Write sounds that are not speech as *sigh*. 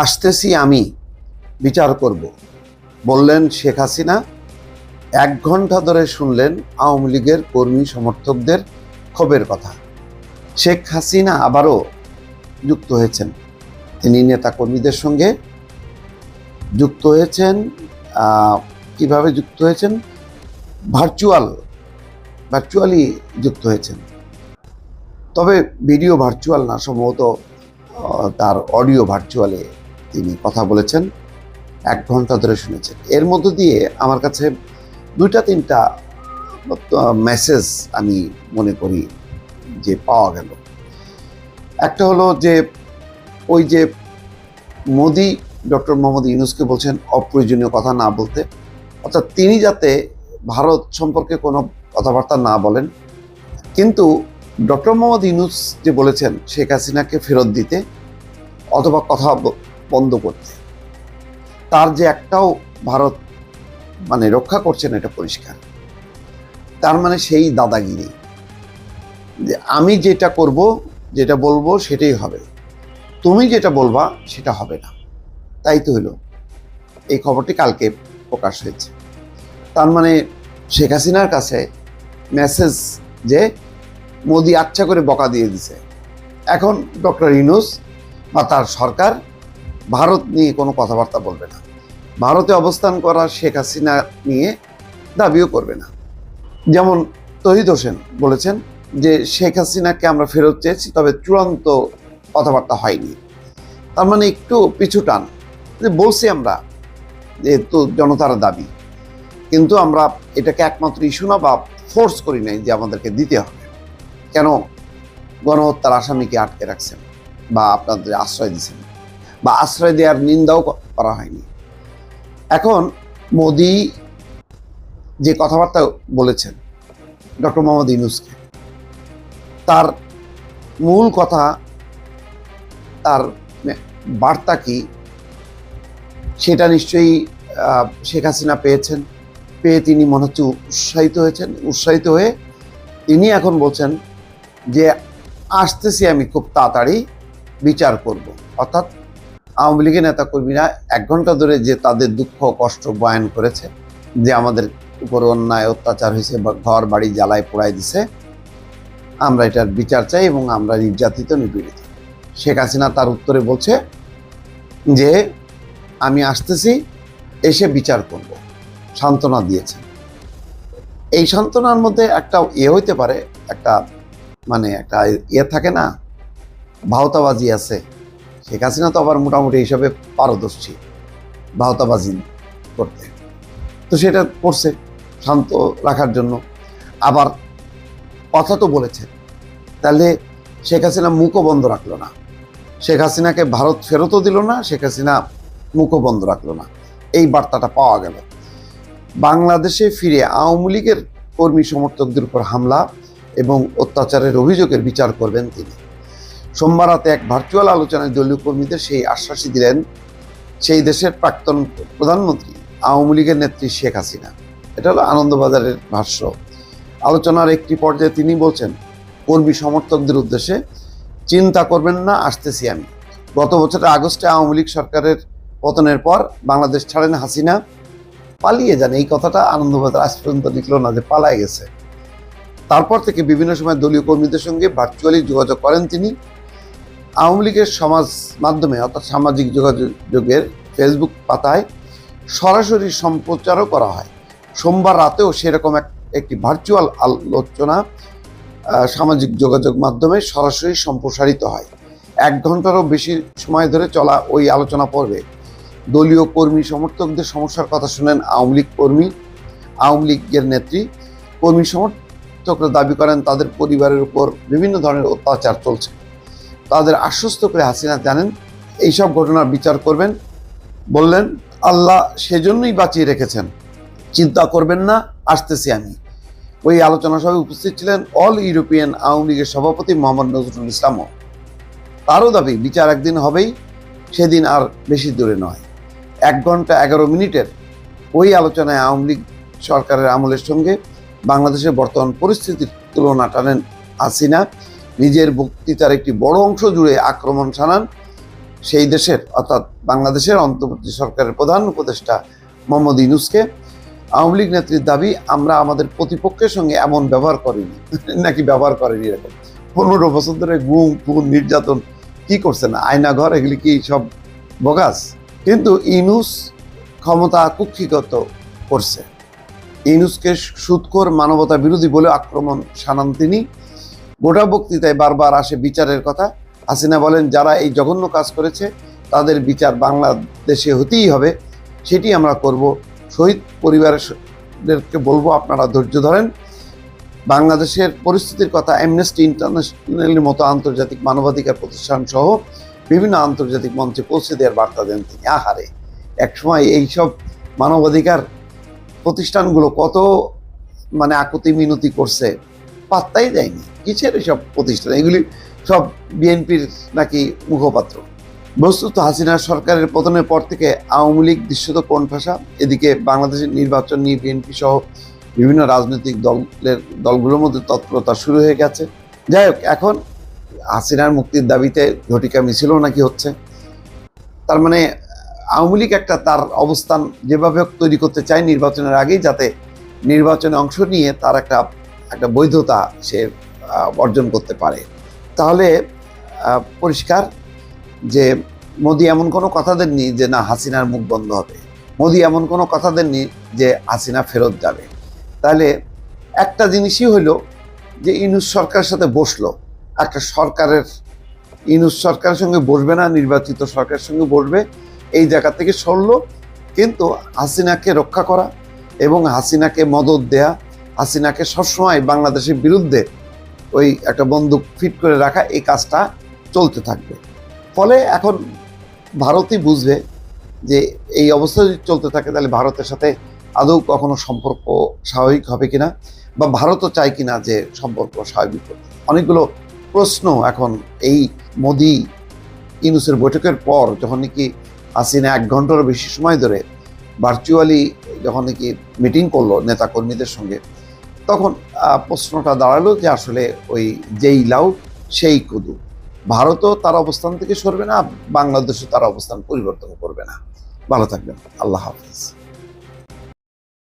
আসতেছি আমি, বিচার করব। বললেন শেখ হাসিনা, এক ঘণ্টা ধরে শুনলেন আওয়ামী লীগের কর্মী সমর্থকদের ক্ষোভের কথা। শেখ হাসিনা আবারও যুক্ত হয়েছেন। তিনি নেতা কর্মীদের সঙ্গে যুক্ত হয়েছেন কীভাবে যুক্ত হয়েছেন? ভার্চুয়াল, ভার্চুয়ালি যুক্ত হয়েছেন। তবে ভিডিও ভার্চুয়াল না, সম্ভবত তার অডিও ভার্চুয়ালে তিনি কথা বলেছেন, এক ঘণ্টা ধরে শুনেছেন। এর মধ্য দিয়ে আমার কাছে দুইটা, তিনটা মেসেজ আমি মনে করি যে পাওয়া গেল। একটা হলো যে ওই যে মোদি, ডক্টর মোহাম্মদ ইউনুসকে বলছেন অপ্রয়োজনীয় কথা না বলতে। অর্থাৎ তিনি যাতে ভারত সম্পর্কে কোনো কথাবার্তা না বলেন। কিন্তু ডক্টর মোহাম্মদ ইউনুস যে বলেছেন, শেখ হাসিনাকে ফেরত দিতে অথবা কথা বন্ধ করতে তার যে একটাও ভারত মানে রক্ষা করছেন এটা পরিষ্কার। তার মানে সেই দাদাগিরি। যে আমি যেটা করব, যেটা বলব সেটাই হবে। তুমি যেটা বলবা সেটা হবে না। তাই তো হলো। এই খবরটি কালকে প্রকাশ হয়েছে। তার মানে শেখ হাসিনার কাছে মেসেজ যে মোদি আচ্ছা করে বকা দিয়ে দিছে। এখন ডক্টর ইনুস বা তার সরকার ভারত নিয়ে কোনো কথাবার্তা বলবে না। ভারতে অবস্থান করা শেখ হাসিনা নিয়ে দাবিও করবে না। যেমন তহিদ হোসেন বলেছেন যে, শেখ হাসিনাকে আমরা ফেরত চেয়েছি, তবে চূড়ান্ত কথাবার্তা হয়নি। তার মানে একটু পিছু টান। যে, বলছি আমরা যে তো জনতার দাবি। কিন্তু আমরা এটাকে একমাত্র ইস্যু না বা ফোর্স করি নাই যে আমাদেরকে দিতে হবে। কেন গণহত্যার আসামিকে আটকে রাখছেন বা আপনাদের আশ্রয় দিচ্ছেন? বা আশ্রয় দেওয়ার নিন্দাও করা হয়নি। এখন মোদি যে কথাবার্তা বলেছেন, ডক্টর মোহাম্মদ ইউনুসকে, তার মূল কথা, তার বার্তা কি, সেটা নিশ্চয়ই শেখ হাসিনা পেয়েছেন, পেয়ে তিনি মনে হচ্ছে উৎসাহিত হয়েছেন, উৎসাহিত হয়ে তিনি এখন বলছেন যে, আসতেছি আমি খুব তাড়াতাড়ি, বিচার করব। অর্থাৎ আওয়ামী লীগের নেতাকর্মীরা এক ঘণ্টা ধরে যে তাদের দুঃখ, কষ্ট বয়ান করেছে, যে আমাদের উপর অন্যায়, অত্যাচার হয়েছে ঘর, বাড়ি, জ্বালায় পোড়ায় দিছে, আমরা এটার বিচার চাই এবং আমরা নির্যাতিত, নিপীড়িত। শেখ হাসিনা তার উত্তরে বলছে যে, আমি আসতেছি, এসে বিচার করব। সান্ত্বনা দিয়েছেন এই সান্ত্বনার মধ্যে একটা ইয়ে হইতে পারে, একটা মানে একটা ইয়ে থাকে না, ভাওতাবাজি আছে। শেখ হাসিনা তো আবার মোটামুটি হিসাবে পারদর্শী, ভাওতাবাজি করতে। তো সেটা করছে, শান্ত রাখার জন্য। আবার কথা তো বলেছে, তাহলে শেখ হাসিনা মুখও বন্ধ রাখল না। শেখ হাসিনাকে ভারত ফেরতও দিল না, শেখ হাসিনা মুখও বন্ধ রাখল না। এই বার্তাটা পাওয়া গেল। বাংলাদেশে ফিরে আওয়ামী লীগের কর্মী সমর্থকদের উপর হামলা এবং অত্যাচারের অভিযোগের বিচার করবেন তিনি। সোমবার রাতে এক ভার্চুয়াল আলোচনায় দলীয় কর্মীদের সেই আশ্বাসই দিলেন সেই দেশের প্রাক্তন প্রধানমন্ত্রী, আওয়ামী লীগের নেত্রী শেখ হাসিনা। এটা হলো আনন্দবাজারের ভাষ্য। আলোচনার একটি পর্যায়ে তিনি বলছেন, কর্মী সমর্থকদের উদ্দেশ্যে চিন্তা করবেন না, আসতেছি আমি। গত বছরের আগস্টে আওয়ামী লীগ সরকারের পতনের পর বাংলাদেশ ছাড়েন হাসিনা। পালিয়ে যান। এই কথাটা আনন্দবাজার আজ পর্যন্ত লিখলো না যে পালায় গেছে। তারপর থেকে বিভিন্ন সময় দলীয় কর্মীদের সঙ্গে ভার্চুয়ালি যোগাযোগ করেন তিনি। আওয়ামী লীগের সমাজ মাধ্যমে, অর্থাৎ সামাজিক যোগাযোগের ফেসবুক পাতায় সরাসরি সম্প্রচারও করা হয়। সোমবার রাতেও সেরকম এক একটি ভার্চুয়াল আলোচনা সামাজিক যোগাযোগ মাধ্যমে সরাসরি সম্প্রসারিত হয়। এক ঘন্টারও বেশি সময় ধরে চলা ওই আলোচনা পর্বে দলীয় কর্মী সমর্থকদের সমস্যার কথা শুনেন আওয়ামী লীগ কর্মী, আওয়ামী লীগের নেত্রী। কর্মী সমর্থকরা দাবি করেন, তাদের পরিবারের উপর বিভিন্ন ধরনের অত্যাচার চলছে। তাদের আশ্বস্ত করে হাসিনা জানেন, এইসব ঘটনার বিচার করবেন। বললেন, আল্লাহ সেজন্যই বাঁচিয়ে রেখেছেন। চিন্তা করবেন না, আসতেছি আমি। ওই আলোচনা সভায় উপস্থিত ছিলেন অল ইউরোপিয়ান আওয়ামী লীগের সভাপতি মোহাম্মদ নজরুল ইসলামও। তারও দাবি, বিচার একদিন হবেই, সেদিন আর বেশি দূরে নয়। এক ঘণ্টা এগারো মিনিটের ওই আলোচনায় আওয়ামী লীগ সরকারের আমলের সঙ্গে বাংলাদেশের বর্তমান পরিস্থিতির তুলনা টানেন হাসিনা। নিজের বক্তৃতার একটি বড় অংশ জুড়ে আক্রমণ শানান সেই দেশের, অর্থাৎ বাংলাদেশের অন্তর্বর্তী সরকারের প্রধান উপদেষ্টা মোহাম্মদ ইনুসকে আওয়ামী লীগ নেত্রীর দাবি, আমরা আমাদের প্রতিপক্ষের সঙ্গে এমন ব্যবহার করিনি, *laughs* নাকি ব্যবহার করেনি এরকম। পনেরো বছর ধরে গুম, খুন, নির্যাতন কি করছে না? আয়নাঘর, এগুলি কি সব বগাস? কিন্তু ইনুস ক্ষমতা কুক্ষিগত করছে। ইনুসকে সুৎখোর মানবতা বিরোধী বলে আক্রমণ শানান তিনি। গোটা বক্তৃতায় বারবার আসে বিচারের কথা। হাসিনা বলেন, যারা এই জঘন্য কাজ করেছে, তাদের বিচার বাংলাদেশে হতেই হবে। সেটি আমরা করব। শহীদ পরিবারদেরকে বলব, আপনারা ধৈর্য ধরেন। বাংলাদেশের পরিস্থিতির কথা অ্যামনেস্টি ইন্টারন্যাশনালের মতো আন্তর্জাতিক মানবাধিকার প্রতিষ্ঠান সহ বিভিন্ন আন্তর্জাতিক মঞ্চে পৌঁছে দেওয়ার বার্তা দেন তিনি। আহারে, একসময় এইসব মানবাধিকার প্রতিষ্ঠানগুলো কত মানে আকুতি মিনতি করছে, পাত্তাই দেয়নি। কিসের এসব প্রতিষ্ঠান, এগুলি সব বিএনপির নাকি মুখপাত্র। বস্তুত হাসিনা সরকারের পতনের পর থেকে আওয়ামী লীগ দৃশ্যত কোণঠাসা এদিকে বাংলাদেশের নির্বাচন নিয়ে বিএনপি সহ বিভিন্ন রাজনৈতিক দলের, দলগুলোর মধ্যে তৎপরতা শুরু হয়ে গেছে। যাই হোক, এখন হাসিনার মুক্তির দাবিতে ঘটিকা মিছিলও নাকি হচ্ছে। তার মানে আওয়ামী লীগ একটা তার অবস্থান যেভাবে তৈরি করতে চায় নির্বাচনের আগেই, যাতে নির্বাচনে অংশ নিয়ে তার একটা একটা বৈধতা সে অর্জন করতে পারে। তাহলে পরিষ্কার যে মোদি এমন কোনো কথা দেননি যে না, হাসিনার মুখ বন্ধ হবে। মোদি এমন কোনো কথা দেননি যে হাসিনা ফেরত যাবে। তাহলে একটা জিনিসই হলো যে ইনুস সরকারের সাথে বসল। একটা সরকারের, ইনুস সরকারের সঙ্গে বসবে না, নির্বাচিত সরকারের সঙ্গে বসবে, এই জায়গা থেকে সরলো। কিন্তু হাসিনাকে রক্ষা করা এবং হাসিনাকে মদত দেয়া, হাসিনাকে সবসময় বাংলাদেশের বিরুদ্ধে ওই একটা বন্দুক ফিট করে রাখা এই কাজটা চলতে থাকবে ফলে এখন ভারতই বুঝবে যে এই অবস্থা যদি চলতে থাকে তাহলে ভারতের সাথে আদৌ কখনো সম্পর্ক স্বাভাবিক হবে কিনা বা ভারতও চায় কিনা যে সম্পর্ক স্বাভাবিক। অনেকগুলো প্রশ্ন এখন এই মোদি ইনুসের বৈঠকের পর যখন নাকি হাসিনা এক ঘন্টারও বেশি সময় ধরে ভার্চুয়ালি যখন নাকি মিটিং করল নেতাকর্মীদের সঙ্গে তখন প্রশ্নটা দাঁড়াল যে আসলে ওই যেই লাউ, সেই কুদু। ভারতও তার অবস্থান থেকে সরবে না, বাংলাদেশও তার অবস্থান পরিবর্তন করবে না। ভালো থাকবেন। আল্লাহ হাফিজ।